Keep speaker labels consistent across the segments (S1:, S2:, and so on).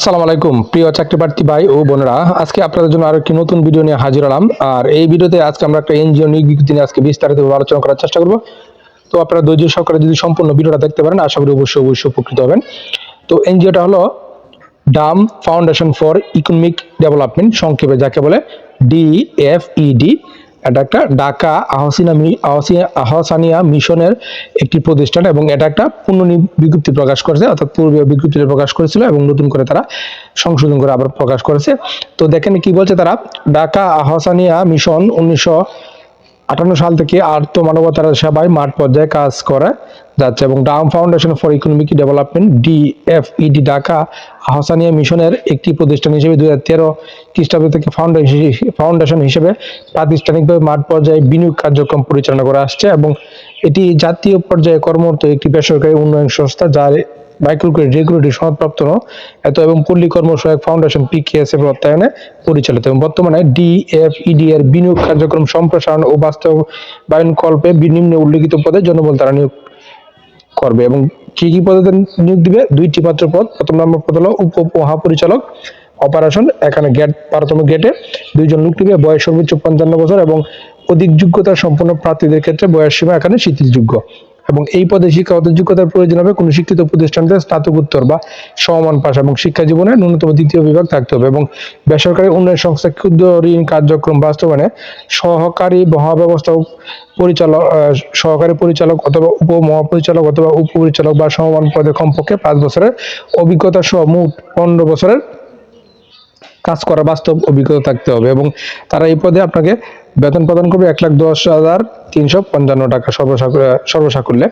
S1: আসসালামু আলাইকুম, প্রিয় চাকরি প্রার্থী ভাই ও বোনেরা। আজকে আপনাদের জন্য আরও একটি নতুন ভিডিও নিয়ে হাজির হলাম। আর এই ভিডিওতে আজকে আমরা একটা এনজিও নিয়োগ বিজ্ঞপ্তি নিয়ে আজকে বিস্তারিতভাবে আলোচনা করার চেষ্টা করব। তো আপনারা ধৈর্য সহকারে যদি সম্পূর্ণ ভিডিওটা দেখতে পারেন, আশা করি অবশ্যই অবশ্যই উপকৃত হবেন। তো এনজিওটা হলো Dam foundation for economic development, সংক্ষেপে যাকে বলে ডি এফ ডিএফইডি। এটা একটা ঢাকা আহসিনা আহসানিয়া মিশনের একটি প্রতিষ্ঠান এবং এটা একটা পূর্ণ বিজ্ঞপ্তি প্রকাশ করেছে, অর্থাৎ পূর্বীয় বিজ্ঞপ্তি প্রকাশ করেছিল এবং নতুন করে তারা সংশোধন করে আবার প্রকাশ করেছে। তো দেখেন কি বলছে তারা, ঢাকা আহসানিয়া মিশন উনিশশো আটান্ন সাল থেকে আর্থ মানবতার সেবায় মাঠ পর্যায়ে কাজ করে। যাচ্ছে এবং DAM foundation for economic development, DFED Dhaka Ahsania মিশনের একটি প্রতিষ্ঠান হিসেবে দুই হাজার তেরো খ্রিস্টাব্দ থেকে ফাউন্ডেশন হিসেবে প্রাতিষ্ঠানিকভাবে মাঠ পর্যায়ে বিনিয়োগ কার্যক্রম পরিচালনা করে আসছে এবং এটি জাতীয় পর্যায়ে কর্মরত একটি বেসরকারি উন্নয়ন সংস্থা যার মাইক্রোক্রেডিট রেগুলেটরি সনদপ্রাপ্ত এত এবং পল্লী কর্মসহায়ক ফাউন্ডেশন পিকেএসএফ অর্থায়নে পরিচালিত এবং বর্তমানে ডিএফইডি এর বিনিয়োগ কার্যক্রম সম্প্রসারণ ও বাস্তবায়ন কল্পে নিম্নে উল্লেখিত পদে জনবল তারা নিয়োগ করবে এবং কি কি পদে নিয়োগ দিবে? দুইটি মাত্র পদ। প্রথম নম্বর পদ হলো উপ মহাপরিচালক অপারেশন, এখানে গেট বারোতম গেটে দুইজন লোক দিবে বয়স সর্বোচ্চ পঞ্চান্ন বছর এবং অধিক যোগ্যতা সম্পন্ন প্রার্থীদের ক্ষেত্রে বয়স সীমা এখানে শিথিলযোগ্য এবং এই পদে শিক্ষাগত যোগ্যতার প্রয়োজন হবে। কোনো শিক্ষিত প্রতিষ্ঠানতে স্নাতকোত্তর বা সমান পাশ এবং শিক্ষা জীবনে ন্যূনতম দ্বিতীয় বিভাগ থাকতে হবে এবং বেসরকারি উন্নয়ন সংস্থা ক্ষুদ্র ঋণ কার্যক্রম বাস্তবায়নে সহকারী মহাব্যবস্থা পরিচালক সহকারী পরিচালক অথবা উপ মহাপরিচালক অথবা উপপরিচালক বা সমমান পদে কমপক্ষে পাঁচ বছরের অভিজ্ঞতা সহ মোট পনেরো বছরের কাজ করা বাস্তব অভিজ্ঞতা থাকতে হবে এবং তারা এই পদে আপনাকে বেতন প্রদান করবে এক লাখ দশ হাজার তিনশো পঞ্চান্ন টাকা সর্বসাকুল্যে সর্বসাকুল্যে।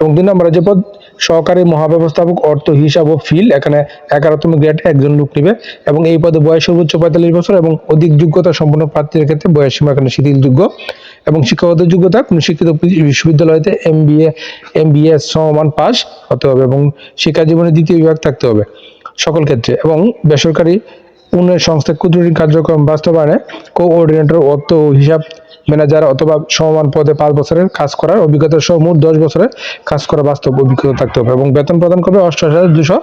S1: এবং দুই নম্বরে যে পদ, সহকারী মহাব্যবস্থাপক, অর্থ, হিসাব ও ফিল, এখানে এগারোতম গ্রেড একজন লোক নিবে। এবং এই পদে বয়স সর্বোচ্চ পঁয়তাল্লিশ বছর এবং অধিক যোগ্যতা সম্পন্ন প্রার্থীর ক্ষেত্রে বয়স সীমা এখানে শিথিলযোগ্য। এবং শিক্ষাগত যোগ্যতা, কোনো শিক্ষিত বিশ্ববিদ্যালয়তে M B A M B S সমমান পাস হতে হবে এবং শিক্ষা জীবনে দ্বিতীয় বিভাগ থাকতে হবে সকল ক্ষেত্রে। এবং বেসরকারি উন্নয়ন সংস্থা ক্ষুদ্র ঋণ কার্যক্রম বাস্তবায়নে কোঅর্ডিনেটর অর্থ হিসাব ম্যানেজার অথবা সমমান পদে পাঁচ বছরের কাজ করার অভিজ্ঞতা সহ মোট দশ বছরের কাজ করার বাস্তব অভিজ্ঞতা থাকতে হবে এবং বেতন প্রদান করবে অষ্ট হাজার দুশো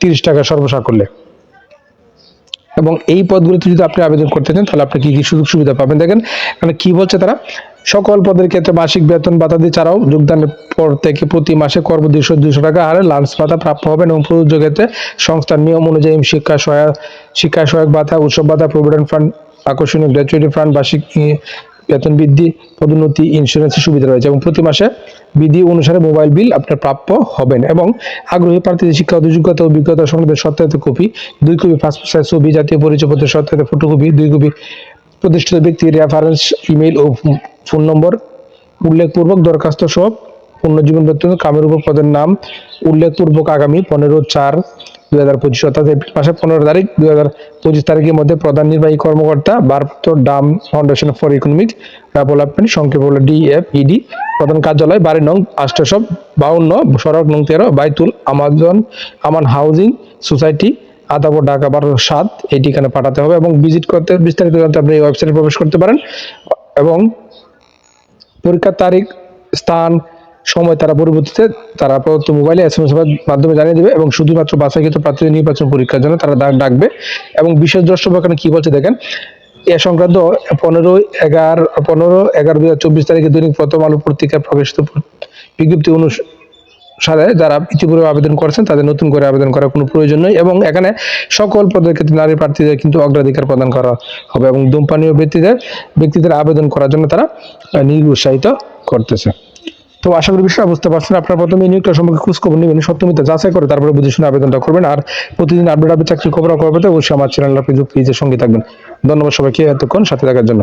S1: তিরিশ টাকা সর্বসাকুল্যে। এবং এই পদগুলিতে যদি আপনি আবেদন করতে চান, তাহলে আপনি কি কি সুযোগ সুবিধা পাবেন? দেখেন মানে কি বলছে তারা? সকল পদের ক্ষেত্রে মাসিক বেতন ভাতা দিয়ে ছাড়াও যোগদানের পর থেকে প্রতি মাসে কর্ম দুশো দুশো টাকা হারে লাঞ্চ ভাতা প্রাপ্য হবেন এবং প্রযোজ্য ক্ষেত্রে সংস্থার নিয়ম অনুযায়ী শিক্ষা সহায়ক শিক্ষা সহায়ক ভাতা, উৎসব ভাতা, প্রভিডেন্ট ফান্ড, আকর্ষণীয় গ্র্যাচুইটি ফান্ড, বার্ষিক বেতন বৃদ্ধি, পদোন্নতি ইন্স্যুরেন্সের সুবিধা রয়েছে এবং প্রতি মাসে বিধি অনুসারে মোবাইল বিল আপনার প্রাপ্য হবেন এবং আগ্রহী প্রার্থীদের শিক্ষা যোগ্যতা ও অভিজ্ঞতা সংক্রান্ত সত্যায়িত কপি, দুই কপি পাসপোর্ট সাইজ ছবি, জাতীয় পরিচয় পরিচয়পত্রের সত্যায়িত ফটোকপি দুই কপি প্রতিষ্ঠিত ব্যক্তির রেফারেন্স ইমেল ও ফোন নম্বর উল্লেখপূর্বক দরখাস্ত সহ পুনর্জীবন বেতন কামের উপর পদের নাম উল্লেখপূর্বক আগামী পনেরো চার দুই হাজার পঁচিশ, অর্থাৎ এপ্রিল মাসের পনেরো তারিখ, দুই হাজার পঁচিশ তারিখের মধ্যে প্রধান নির্বাহী কর্মকর্তা ভারপ্রাপ্ত Dam foundation for economic development, সংক্ষেপ হলো ডিএফইডি, প্রধান কার্যালয়, বাড়ি নং বাউন্ন, সড়ক নং তেরো, বাইতুল আমাজন, আমান হাউজিং সোসাইটি, আদাবর ঢাকা বারো সাত, এই ঠিকানা পাঠাতে হবে এবং ভিজিট করতে, বিস্তারিত জানতে আপনি এই ওয়েবসাইটে প্রবেশ করতে পারেন এবং পরীক্ষার তারিখ, স্থান সময় তারা পরবর্তীতে তারা প্রদত্ত মোবাইলে এস এম এস মাধ্যমে জানিয়ে দেবে এবং শুধুমাত্র বাছাইকৃত প্রার্থীদের নির্বাচন পরীক্ষার জন্য তারা ডাক- ডাকবে এবং বিশেষ দ্রষ্টব্য এখানে কি বলছে দেখেন? এ সংক্রান্ত পনেরো এগারো পনেরো এগারো দুই হাজার চব্বিশ তারিখে দৈনিক প্রথম আলো পত্রিকায় প্রকাশিত বিজ্ঞপ্তি অনুসারে যারা ইতিপূর্বে আবেদন করেছেন, তাদের নতুন করে আবেদন করার কোনো প্রয়োজন নেই এবং এখানে সকল পদের ক্ষেত্রে নারী প্রার্থীদের কিন্তু অগ্রাধিকার প্রদান করা হবে এবং ধূমপানীয় ব্যক্তিদের ব্যক্তিদের আবেদন করার জন্য তারা নিরুৎসাহিত করতেছে। তো আশা করি বিষয়টা বুঝতে পারছেন। আপনার প্রথমে নিয়োগটা সম্পর্কে খোঁজখবর নেবেন সপ্তমীতে যাচাই করে তারপরে বুঝে শুনে আবেদনটা করবেন। আর প্রতিদিন আপডেট আপডেট চাকরি খবর করবে তো অবশ্যই আমার চ্যানেল ফেসবুক পেজের সঙ্গে থাকবেন। ধন্যবাদ সবাইকে এতক্ষণ সাথে থাকার জন্য।